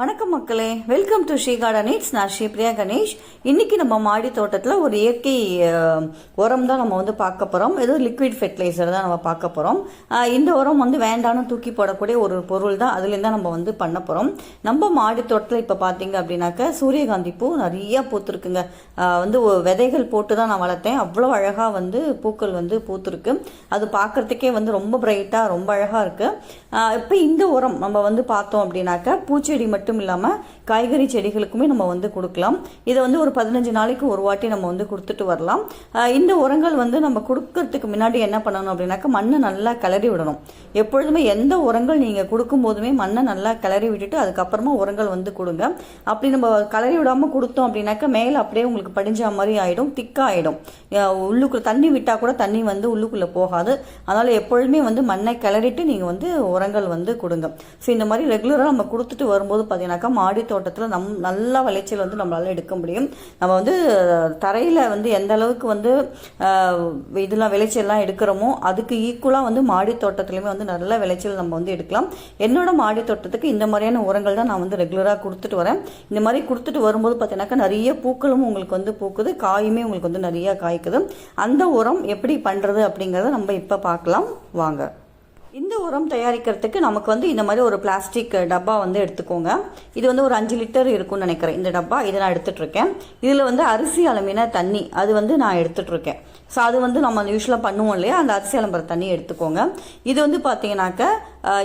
வணக்கம் மக்களே. Welcome to Sri கார்டனிட்ஸ் நான் ஸ்ரீ பிரியா கணேஷ். இன்றைக்கி நம்ம மாடி தோட்டத்தில் ஒரு இயற்கை உரம் தான் நம்ம வந்து பார்க்க போகிறோம் ஏதோ லிக்விட் ஃபெர்டிலைசர் தான் நம்ம பார்க்க போகிறோம் இந்த உரம் வந்து வேண்டாம்னு தூக்கி போடக்கூடிய ஒரு பொருள் தான் அதுலேருந்து தான் நம்ம வந்து பண்ண போகிறோம் நம்ம மாடி தோட்டத்தில் இப்போ பார்த்தீங்க அப்படின்னாக்க சூரியகாந்தி பூ நிறையா பூத்துருக்குங்க. வந்து விதைகள் போட்டு தான் நான் வளர்த்தேன். அவ்வளோ அழகாக வந்து பூக்கள் வந்து பூத்துருக்கு. அது பார்க்கறதுக்கே வந்து ரொம்ப பிரைட்டாக ரொம்ப அழகாக இருக்குது இப்போ இந்த உரம் நம்ம வந்து பார்த்தோம் அப்படின்னாக்க பூச்செடி மட்டும் மட்டும் இல்லாமல் காய்கறி செடிகளுக்குமே நம்ம வந்து கொடுக்கலாம். இதை வந்து ஒரு பதினஞ்சு நாளைக்கு ஒரு வாட்டி நம்ம வந்து கொடுத்துட்டு வரலாம். இந்த உரங்கள் வந்து நம்ம கொடுக்கறதுக்கு முன்னாடி என்ன பண்ணணும் அப்படின்னாக்க மண்ணை நல்லா கிளறி விடணும். எப்பொழுதுமே எந்த உரங்கள் நீங்கள் கொடுக்கும் போதுமே மண்ணை நல்லா கிளறி விட்டுட்டு அதுக்கப்புறமா உரங்கள் வந்து கொடுங்க. அப்படி நம்ம கிளறி விடாமல் கொடுத்தோம் அப்படின்னாக்க மேலே அப்படியே உங்களுக்கு படிஞ்ச மாதிரி ஆகிடும் திக்காக ஆகிடும் உள்ளுக்குள்ள தண்ணி விட்டால் கூட தண்ணி வந்து உள்ளுக்குள்ளே போகாது. அதனால் எப்பொழுதுமே வந்து மண்ணை கிளறிட்டு நீங்கள் வந்து உரங்கள் வந்து கொடுங்க. ஸோ இந்த மாதிரி ரெகுலராக நம்ம கொடுத்துட்டு வரும்போது பார்த்தீங்கன்னாக்கா மாடி தோட்டத்தில் நம் நல்ல விளைச்சல் வந்து நம்மளால் எடுக்க முடியும். நம்ம வந்து தரையில் வந்து எந்த அளவுக்கு வந்து இதெல்லாம் விளைச்சல்லாம் எடுக்கிறோமோ அதுக்கு ஈக்குவலாக வந்து மாடி தோட்டத்துலையுமே வந்து நல்ல விளைச்சல் நம்ம வந்து எடுக்கலாம். என்னோட மாடி தோட்டத்துக்கு இந்த மாதிரியான உரங்கள் தான் நான் வந்து ரெகுலராக கொடுத்துட்டு வரேன். இந்த மாதிரி கொடுத்துட்டு வரும்போது பார்த்தீங்கன்னாக்கா நிறைய பூக்களும் உங்களுக்கு வந்து பூக்குது காயுமே உங்களுக்கு வந்து நிறையா காய்க்குது. அந்த உரம் எப்படி பண்ணுறது அப்படிங்கிறத நம்ம இப்போ பார்க்கலாம். வாங்க. இந்த உரம் தயாரிக்கிறதுக்கு நமக்கு வந்து இந்த மாதிரி ஒரு பிளாஸ்டிக் டப்பா வந்து எடுத்துக்கோங்க. இது வந்து ஒரு அஞ்சு லிட்டர் இருக்கும்னு நினைக்கிறேன். இந்த டப்பா இதை நான் எடுத்துட்டு இருக்கேன் இதில் வந்து அரிசி அலம்பின தண்ணி அது வந்து நான் எடுத்துட்டு இருக்கேன் ஸோ அது வந்து நம்ம யூஸ்வலாக பண்ணுவோம் இல்லையா? அந்த அரிசி அலம்புற தண்ணி எடுத்துக்கோங்க. இது வந்து பார்த்தீங்கன்னாக்க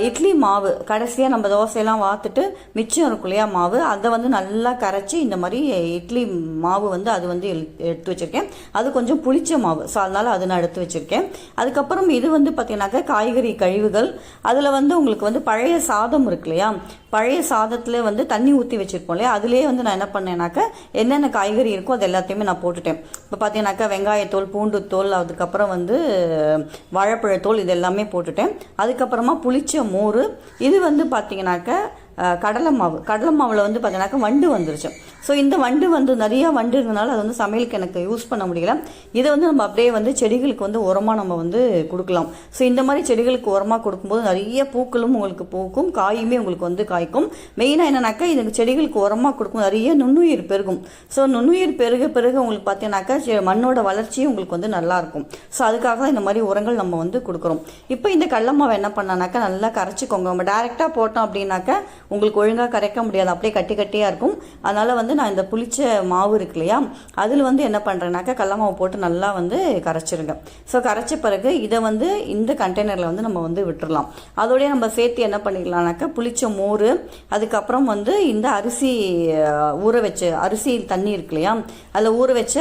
இட்லி மாவு. கடைசியாக நம்ம தோசையெல்லாம் வாத்துட்டு மிச்சம் இருக்கும் இல்லையா மாவு அதை வந்து நல்லா கரைச்சி இந்த மாதிரி இட்லி மாவு வந்து அது வந்து எடுத்து வச்சுருக்கேன். அது கொஞ்சம் புளிச்ச மாவு. ஸோ அதனால அது நான் எடுத்து வச்சுருக்கேன். அதுக்கப்புறம் இது வந்து பார்த்தீங்கன்னாக்கா காய்கறி கழிவுகள். அதில் வந்து உங்களுக்கு வந்து பழைய சாதம் இருக்கு இல்லையா பழைய சாதத்தில் வந்து தண்ணி ஊற்றி வச்சுருப்போம் இல்லையா அதுலேயே வந்து நான் என்ன பண்ணேனாக்கா என்னென்ன காய்கறி இருக்கோ அது எல்லாத்தையுமே நான் போட்டுட்டேன். இப்போ பார்த்தீங்கன்னாக்கா வெங்காயத்தோல் பூண்டுத்தோல் அதுக்கப்புறம் வந்து வாழைப்பழத்தோல் இது எல்லாமே போட்டுட்டேன். அதுக்கப்புறமா புளிச்ச மோர். இது வந்து பார்த்தீங்கன்னாக்கா கடலை மாவு. கடலை மாவில் வந்து பார்த்தீங்கன்னாக்கா வண்டு வந்துருச்சு. ஸோ இந்த வண்டு வந்து நிறையா வண்டு இருந்தனால அது வந்து சமையலுக்கு எனக்கு யூஸ் பண்ண முடியல. இதை வந்து நம்ம அப்படியே வந்து செடிகளுக்கு வந்து உரமாக நம்ம வந்து கொடுக்கலாம். ஸோ இந்த மாதிரி செடிகளுக்கு உரமாக கொடுக்கும்போது நிறைய பூக்களும் உங்களுக்கு பூக்கும் காயுமே உங்களுக்கு வந்து காய்க்கும். மெயினாக என்னன்னாக்கா இதுக்கு செடிகளுக்கு உரமாக கொடுக்கும் நிறைய நுண்ணுயிர் பெருகும். ஸோ நுண்ணுயிர் பெருக பெருக உங்களுக்கு பார்த்தீங்கன்னாக்கா செ- மண்ணோட வளர்ச்சியும் உங்களுக்கு வந்து நல்லாயிருக்கும் ஸோ அதுக்காக தான் இந்த மாதிரி உரங்கள் நம்ம வந்து கொடுக்குறோம். இப்போ இந்த கடல மாவை என்ன பண்ணானாக்கா நல்லா கரைச்சிக்கோங்க. நம்ம டேரெக்டாக போட்டோம் அப்படின்னாக்கா உங்களுக்கு ஒழுங்காக கரைக்க முடியாது. அப்படியே கட்டி கட்டியாக இருக்கும். அதனால் வந்து நான் இந்த புளிச்ச மாவு இருக்கு இல்லையா அதில் வந்து என்ன பண்ணுறேன்னாக்கா கடல மாவு போட்டு நல்லா வந்து கரைச்சிருங்க. ஸோ கரைச்ச பிறகு இதை வந்து இந்த கண்டெய்னரில் வந்து நம்ம வந்து விட்டுடலாம் அதோடய நம்ம சேர்த்து என்ன பண்ணிக்கலாம்னாக்கா புளிச்ச மோர் அதுக்கப்புறம் வந்து இந்த அரிசி ஊற வச்ச அரிசி தண்ணி இருக்கு இல்லையா அதில் ஊற வச்ச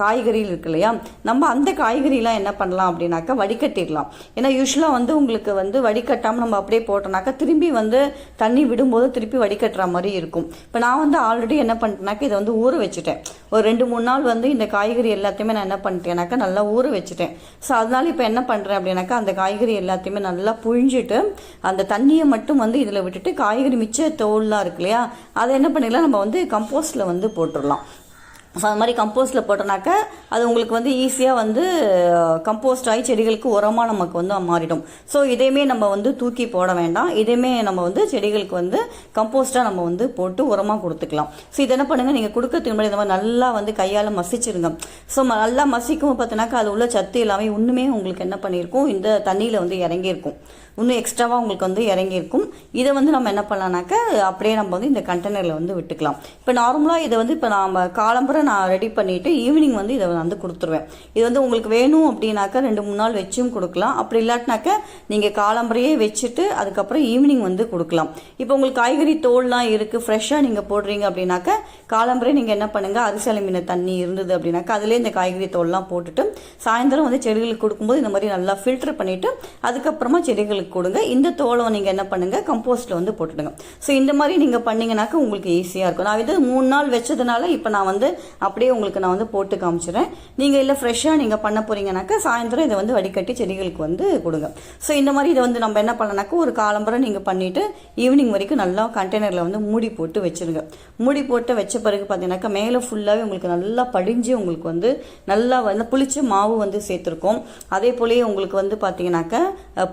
காய்கறிகள் இருக்கு இல்லையா நம்ம அந்த காய்கறிலாம் என்ன பண்ணலாம் அப்படின்னாக்கா வடிகட்டிடலாம். ஏன்னா யூஸ்வலாக வந்து உங்களுக்கு வந்து வடிகட்டாமல் நம்ம அப்படியே போட்டோம்னாக்கா திரும்பி வந்து தண்ணி விடும்போது திருப்பி வடிகட்டுற மாதிரி இருக்கும். இப்போ நான் வந்து ஆல்ரெடி என்ன பண்ணிட்டேனாக்கா இதை வந்து ஊற வச்சுட்டேன். ஒரு ரெண்டு மூணு நாள் வந்து இந்த காய்கறி எல்லாத்தையுமே நான் என்ன பண்ணிட்டேனாக்கா நல்லா ஊற வச்சுட்டேன். ஸோ அதனால இப்போ என்ன பண்ணுறேன் அப்படின்னாக்கா அந்த காய்கறி எல்லாத்தையுமே நல்லா புழிஞ்சிட்டு அந்த தண்ணியை மட்டும் வந்து இதில் விட்டுட்டு காய்கறி மிச்ச தோல்லாம் இருக்கு இல்லையா அதை என்ன பண்ணிடலாம் நம்ம வந்து கம்போஸ்டில் வந்து போட்டுடலாம். ஸோ அது மாதிரி கம்போஸ்டில் போட்டோம்னாக்கா அது உங்களுக்கு வந்து ஈஸியாக வந்து கம்போஸ்ட் ஆகி செடிகளுக்கு உரமாக நமக்கு வந்து மாறிடும். ஸோ இதையுமே நம்ம வந்து தூக்கி போட வேண்டாம். இதையுமே நம்ம வந்து செடிகளுக்கு வந்து கம்போஸ்ட்டாக நம்ம வந்து போட்டு உரமாக கொடுத்துக்கலாம். ஸோ இது என்ன பண்ணுங்கள் நீங்கள் கொடுக்கறதுக்கு முன்னாடி இந்த மாதிரி நல்லா வந்து கையால் மசிச்சிருங்க. ஸோ நல்லா மசிக்கும் பார்த்தீங்கன்னாக்கா அது உள்ள சத்து எல்லாமே இன்னுமே உங்களுக்கு என்ன பண்ணியிருக்கும்? இந்த தண்ணியில் வந்து இறங்கியிருக்கும். இன்னும் எக்ஸ்ட்ராவாக உங்களுக்கு வந்து இறங்கியிருக்கும். இதை வந்து நம்ம என்ன பண்ணலாம்னாக்க அப்படியே நம்ம வந்து இந்த கண்டெய்னரில் வந்து விட்டுக்கலாம். இப்போ நார்மலாக இதை வந்து இப்போ நாம் காலம்புற நான் ரெடி பண்ணிவிட்டு ஈவினிங் வந்து இதை வந்து கொடுத்துருவேன். இது வந்து உங்களுக்கு வேணும் அப்படின்னாக்கா ரெண்டு மூணு நாள் வச்சும் கொடுக்கலாம். அப்படி இல்லாட்டினாக்கா நீங்கள் காலம்பரையே வச்சுட்டு அதுக்கப்புறம் ஈவினிங் வந்து கொடுக்கலாம். இப்போ உங்களுக்கு காய்கறி தோல்லாம் இருக்குது ஃப்ரெஷ்ஷாக நீங்கள் போடுறீங்க அப்படின்னாக்கா காலம்பரை நீங்கள் என்ன பண்ணுங்கள் அரிசி மீன தண்ணி இருந்தது அப்படின்னாக்கா அதிலே இந்த காய்கறி தோல்லாம் போட்டுட்டு சாயந்தரம் வந்து செடிகளுக்கு கொடுக்கும்போது இந்த மாதிரி நல்லா ஃபில்டர் பண்ணிவிட்டு அதுக்கப்புறமா செடிகளுக்கு கொடுங்க. இந்த தோலை நீங்கள் என்ன பண்ணுங்கள் கம்போஸ்ட்டில் வந்து போட்டுடுங்க. ஸோ இந்த மாதிரி நீங்கள் பண்ணிங்கனாக்கா உங்களுக்கு ஈஸியாக இருக்கும். நான் இது மூணு நாள் வச்சதுனால இப்போ நான் வந்து அப்படியே உங்களுக்கு நான் வந்து போட்டு காமிச்சிடுறேன். நீங்கள் இல்லை ஃப்ரெஷ்ஷாக நீங்கள் பண்ண போகிறீங்கனாக்கா சாயந்தரம் இதை வந்து வடிகட்டி செடிகளுக்கு வந்து கொடுங்க. ஸோ இந்த மாதிரி இதை வந்து நம்ம என்ன பண்ணனாக்கா ஒரு காலம்பரம் நீங்கள் பண்ணிவிட்டு ஈவினிங் வரைக்கும் நல்லா கண்டெய்னரில் வந்து மூடி போட்டு வச்சுருங்க. மூடி போட்டு வச்ச பிறகு பார்த்தீங்கன்னாக்கா மேலே ஃபுல்லாகவே உங்களுக்கு நல்லா படிஞ்சு உங்களுக்கு வந்து நல்லா வந்து புளிச்ச மாவு வந்து சேர்த்துருக்கோம். அதே போலேயே உங்களுக்கு வந்து பார்த்தீங்கன்னாக்கா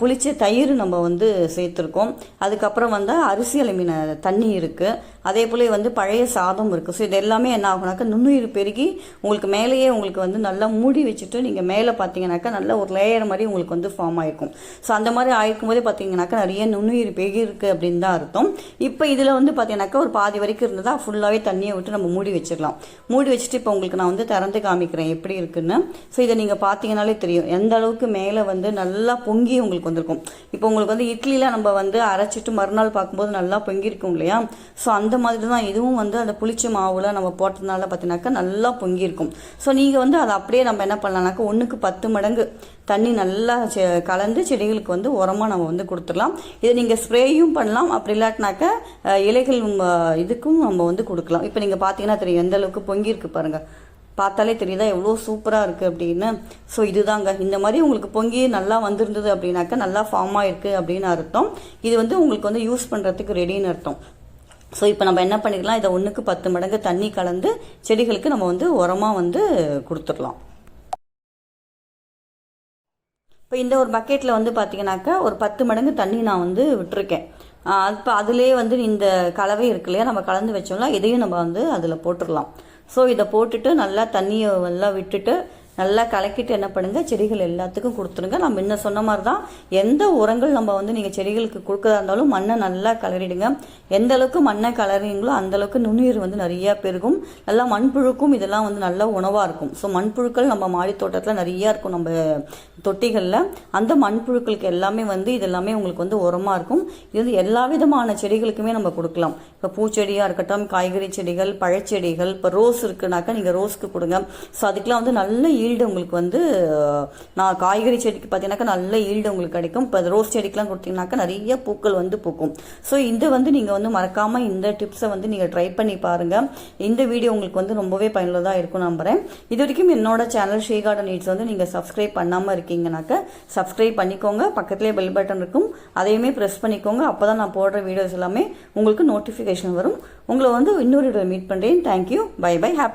புளிச்ச தயிர் நம்ம வந்து சேர்த்துருக்கோம். அதுக்கப்புறம் வந்து அரிசி அலுமின தண்ணி இருக்குது அதே போல் வந்து பழைய சாதம் இருக்குது ஸோ இது எல்லாமே என்ன ஆகுனாக்கா நுண்ணுயிர் பெருகி உங்களுக்கு மேலேயே உங்களுக்கு வந்து நல்லா மூடி வச்சுட்டு நீங்கள் மேலே பார்த்தீங்கன்னாக்கா நல்ல ஒரு லேயர் மாதிரி உங்களுக்கு வந்து ஃபார்ம் ஆகிருக்கும் ஸோ அந்த மாதிரி ஆயிருக்கும் போதே பார்த்தீங்கன்னாக்கா நிறைய நுண்ணுயிர் பெருகி இருக்குது அப்படின்னு தான் அர்த்தம். இப்போ இதில் வந்து பார்த்தீங்கன்னாக்கா ஒரு பாதி வரைக்கும் இருந்ததா ஃபுல்லாகவே தண்ணியை விட்டு நம்ம மூடி வச்சிடலாம். மூடி வச்சுட்டு இப்போ உங்களுக்கு நான் வந்து திறந்து காமிக்கிறேன் எப்படி இருக்குன்னு. ஸோ இதை நீங்கள் பார்த்தீங்கனாலே தெரியும். எந்த அளவுக்கு மேலே வந்து நல்லா பொங்கி உங்களுக்கு வந்திருக்கும். இப்போ உங்களுக்கு வந்து இட்லியில் நம்ம வந்து அரைச்சிட்டு மறுநாள் பார்க்கும்போது நல்லா பொங்கியிருக்கும் இல்லையா? ஸோ அந்த அந்த மாதிரி தான் இதுவும் வந்து அந்த புளிச்ச மாவில் நம்ம போட்டதுனால பார்த்தீங்கன்னாக்கா நல்லா பொங்கியிருக்கும். ஸோ நீங்கள் வந்து அதை அப்படியே நம்ம என்ன பண்ணலாம்னாக்கா ஒன்றுக்கு பத்து மடங்கு தண்ணி நல்லா செ- கலந்து செடிகளுக்கு வந்து உரமாக நம்ம வந்து கொடுத்துடலாம். இதை நீங்கள் ஸ்ப்ரேயும் பண்ணலாம். அப்படி இல்லாட்டினாக்கா இலைகள் இதுக்கும் நம்ம வந்து கொடுக்கலாம். இப்போ நீங்கள் பார்த்தீங்கன்னா தெரியும் எந்த அளவுக்கு பொங்கியிருக்கு பாருங்கள் பார்த்தாலே தெரியுதா எவ்வளோ சூப்பராக இருக்குது அப்படின்னு. ஸோ இதுதாங்க. இந்த மாதிரி உங்களுக்கு பொங்கி நல்லா வந்திருந்தது அப்படின்னாக்கா நல்லா ஃபார்ம் ஆயிருக்கு அப்படின்னு அர்த்தம். இது வந்து உங்களுக்கு வந்து யூஸ் பண்ணுறதுக்கு ரெடின்னு அர்த்தம். ஸோ இப்போ நம்ம என்ன பண்ணிக்கலாம் இதை ஒன்றுக்கு பத்து மடங்கு தண்ணி கலந்து செடிகளுக்கு நம்ம வந்து உரமாக வந்து கொடுத்துடலாம். இப்போ இந்த ஒரு பக்கெட்டில் வந்து பார்த்தீங்கன்னாக்கா ஒரு பத்து மடங்கு தண்ணி நான் வந்து விட்டுருக்கேன். இப்போ அதுலேயே வந்து இந்த கலவை இருக்கு இல்லையா? நம்ம கலந்து வச்சோம்னா இதையும் நம்ம வந்து அதில் போட்டுடலாம். ஸோ இதை போட்டுட்டு நல்லா தண்ணியை எல்லாம் விட்டுட்டு நல்லா கலக்கிட்டு என்ன பண்ணுங்கள் செடிகள் எல்லாத்துக்கும் கொடுத்துருங்க நான் முன்ன சொன்ன மாதிரி தான் எந்த உரங்கள் நம்ம வந்து நீங்கள் செடிகளுக்கு கொடுக்குறதா இருந்தாலும் மண்ணை நல்லா கலரிடுங்க. எந்த அளவுக்கு மண்ணை கலரிங்களோ அந்த அளவுக்கு நுண்ணுயிர் வந்து நிறையா பெருகும். நல்லா மண்புழுக்கும் இதெல்லாம் வந்து நல்ல உணவாக இருக்கும். ஸோ மண்புழுக்கள் நம்ம மாடி தோட்டத்தில் நிறையா இருக்கும் நம்ம தொட்டிகளில். அந்த மண்புழுக்களுக்கு எல்லாமே வந்து இதெல்லாமே உங்களுக்கு வந்து உரமாக இருக்கும். இது வந்து எல்லா விதமான செடிகளுக்குமே நம்ம கொடுக்கலாம். இப்போ பூச்செடியாக இருக்கட்டும் காய்கறி செடிகள் பழச்செடிகள் இப்போ ரோஸ் இருக்குனாக்கா நீங்கள் ரோஸ்க்கு கொடுங்க. ஸோ அதுக்கெலாம் வந்து நல்ல ஈல்டு உங்களுக்கு வந்து நான் காய்கறி செடிக்கு பார்த்தீங்கன்னாக்கா நல்ல ஈல்டு உங்களுக்கு கிடைக்கும். இப்போ ரோஸ் செடிக்கெலாம் கொடுத்தீங்கன்னாக்கா நிறைய பூக்கள் வந்து பூக்கும். ஸோ இதை வந்து நீங்கள் வந்து மறக்காமல் இந்த டிப்ஸை வந்து நீங்கள் ட்ரை பண்ணி பாருங்கள் இந்த வீடியோ உங்களுக்கு வந்து ரொம்பவே பயனுள்ளதாக இருக்கும் நம்புகிறேன் இது வரைக்கும் என்னோட சேனல் ஸ்ரீ கார்டன் நீட்ஸ் வந்து நீங்கள் சப்ஸ்கிரைப் பண்ணாமல் இருக்கீங்கனாக்கா சப்ஸ்கிரைப் பண்ணிக்கோங்க. பக்கத்துலேயே பெல் பட்டன் இருக்கும். அதையுமே ப்ரெஸ் பண்ணிக்கோங்க. அப்போ தான் நான் போடுற வீடியோஸ் எல்லாமே உங்களுக்கு நோட்டிஃபிகேஷன் வரும். உங்களை வந்து இன்னொரு மீட் பண்ணுறேன் தேங்க்யூ பை பை ஹாப்பி